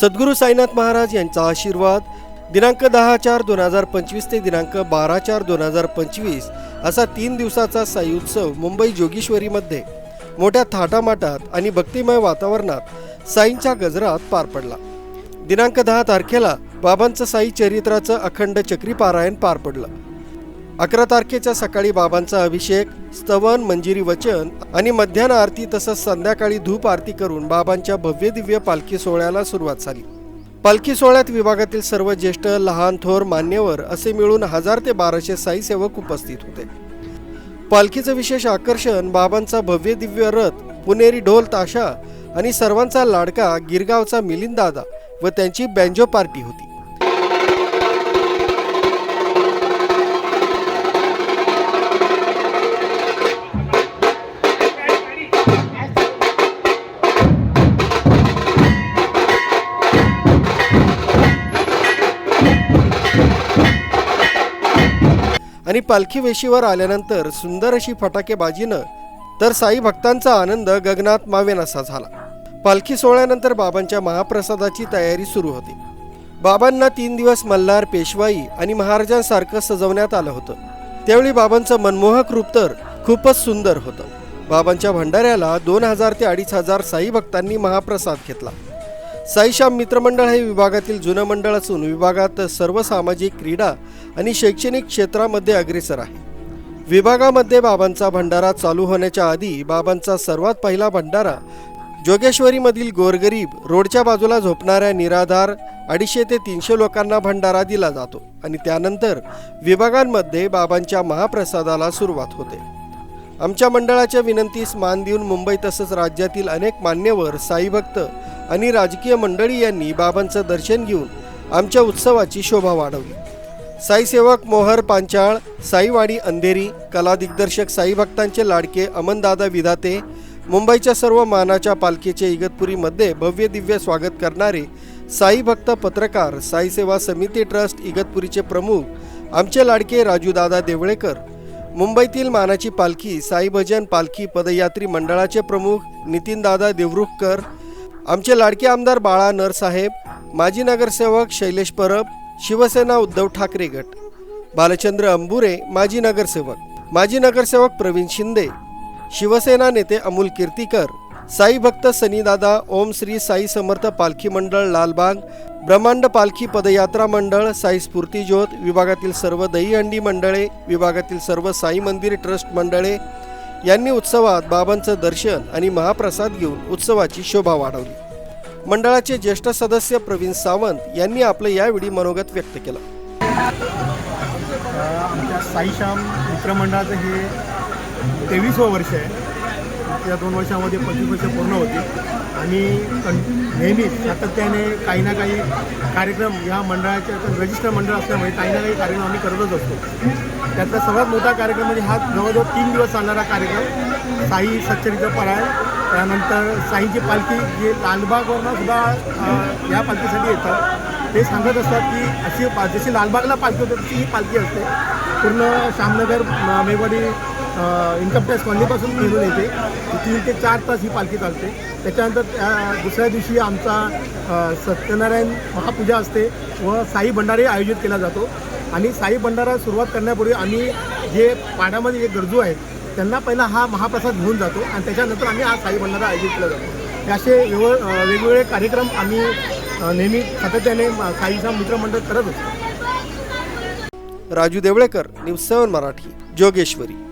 सद्गुरू साईनाथ महाराज यांचा आशीर्वाद दिनांक दहा चार दोन हजार पंचवीस ते दिनांक बारा चार दोन हजार पंचवीस असा तीन दिवसाचा साई उत्सव मुंबई जोगेश्वरीमध्ये मोठ्या थाटामाटात आणि भक्तिमय वातावरणात साईंच्या गजरात पार पडला. दिनांक दहा तारखेला बाबांचं साई चरित्राचं अखंड चक्री पारायण पार पडलं. अकरा तारखेच्या सकाळी बाबांचा अभिषेक स्तवन मंजिरी वचन आणि मध्यान्ह आरती तसंच संध्याकाळी धूप आरती करून बाबांच्या भव्य दिव्य पालखी सोहळ्याला सुरुवात झाली. पालखी सोहळ्यात विभागातील सर्व ज्येष्ठ लहान थोर मान्यवर असे मिळून हजार ते बाराशे साई सेवक उपस्थित होते. पालखीचं विशेष आकर्षण बाबांचा भव्य दिव्य रथ पुणेरी ढोल ताशा आणि सर्वांचा लाडका गिरगावचा मिलिंद दादा व त्यांची बँजो पार्टी होती. आणि पालखी वेशीवर आल्यानंतर सुंदर अशी फटाकेबाजीनं तर साई भक्तांचा आनंद गगनात मावेनासा झाला. पालखी सोहळ्यानंतर बाबांच्या महाप्रसादाची तयारी सुरू होती. बाबांना तीन दिवस मल्हार पेशवाई आणि महाराजांसारखं सजवण्यात आलं होतं. त्यावेळी बाबांचं मनमोहक रूप तर खूपच सुंदर होतं. बाबांच्या भंडाऱ्याला दोन हजार ते अडीच हजार साई भक्तांनी महाप्रसाद घेतला. साईश्याम मित्रमंडळ हे विभागातील जुनं मंडळ असून विभागात सर्व सामाजिक क्रीडा आणि शैक्षणिक क्षेत्रामध्ये अग्रेसर आहे. विभागामध्ये बाबांचा भंडारा चालू होण्याच्या आधी बाबांचा सर्वात पहिला भंडारा जोगेश्वरीमधील गोरगरीब रोडच्या बाजूला झोपणाऱ्या निराधार अडीचशे ते तीनशे लोकांना भंडारा दिला जातो आणि त्यानंतर विभागांमध्ये बाबांच्या महाप्रसादाला सुरुवात होते. आमच्या मंडळाच्या विनंतीस मान देऊन मुंबई तसंच राज्यातील अनेक मान्यवर साईभक्त आणि राजकीय मंडळी यांनी बाबांचं दर्शन घेऊन आमच्या उत्सवाची शोभा वाढवली. साईसेवक मोहर पांचाळ साईवाडी अंधेरी कला दिग्दर्शक साई भक्तांचे लाडके अमनदादा विधाते मुंबईच्या सर्व मानाच्या पालखीचे इगतपुरीमध्ये भव्य दिव्य स्वागत करणारे साई भक्त पत्रकार साई सेवा समिती ट्रस्ट इगतपुरीचे प्रमुख आमचे लाडके राजूदादा देवळेकर. मुंबईतील मानाची पालखी साई भजन पालखी पदयात्री मंडळाचे प्रमुख नितीनदादा देवरुखकर आमचे लाडके आमदार बाळा नरसाहेब माजी नगरसेवक शैलेश परब शिवसेना उद्धव ठाकरे गट. बालचंद्र अंबुरे माजी नगरसेवक. माजी नगरसेवक प्रवीण शिंदे शिवसेना नेते अमोल कीर्तीकर साई भक्त सनीदादा ओम श्री साई समर्थ पालखी मंडळ लालबाग ब्रह्मांड पालखी पदयात्रा मंडळ साई स्फूर्ती ज्योत विभागातील सर्व दहीहंडी मंडळे विभागातील सर्व साई मंदिर ट्रस्ट मंडळे यांनी उत्सवात बाबांचं दर्शन आणि महाप्रसाद घेऊन उत्सवाची शोभा वाढवली. मंडळाचे ज्येष्ठ सदस्य प्रवीण सावंत यांनी आपलं यावेळी मनोगत व्यक्त केलं. आमच्या साईश्याम मित्रमंडळाचं हे तेवीसवं वर्ष आहे. या दोन वर्षामध्ये पंचवीस वर्ष पूर्ण होती. आणि नेहमीच सातत्याने काही ना काही कार्यक्रम या मंडळाच्या रजिस्टर मंडळ असल्यामुळे काही ना काही कार्यक्रम आम्ही करतच असतो. त्यातला सर्वात मोठा कार्यक्रम म्हणजे हा जवळजवळ तीन दिवस चालणारा कार्यक्रम साई सच्चरित्र पराय त्यानंतर साईची पालखी जे लालबागवरनं सुद्धा या पालखीसाठी येतात ते सांगत असतात की अशी पा जशी लालबागला पालखी होते तशी ही पालखी असते. पूर्ण श्यामनगर म- मेवाडी इन्कम टॅक्स कॉलनीपासून फिरून येते. तीन ते चार तास ही पालखी चालते. त्याच्यानंतर त्या दुसऱ्या दिवशी आमचा सत्यनारायण महापूजा असते व साई भंडारे आयोजित केला जातो. आणि साई भंडारा सुरुवात करण्यापूर्वी आम्ही जे पाण्यामध्ये जे गरजू आहेत त्यांना पहिला हा महाप्रसाद घेऊन जातो आणि त्याच्यानंतर आम्ही हा साई भंडारा आयोजित केला जातो. हे असे वेव वेगवेगळे कार्यक्रम आम्ही नेहमी सातत्याने साईचा मित्रमंडळ करत असतो. Raju Deolekar news seven Marathi Jogeshwari.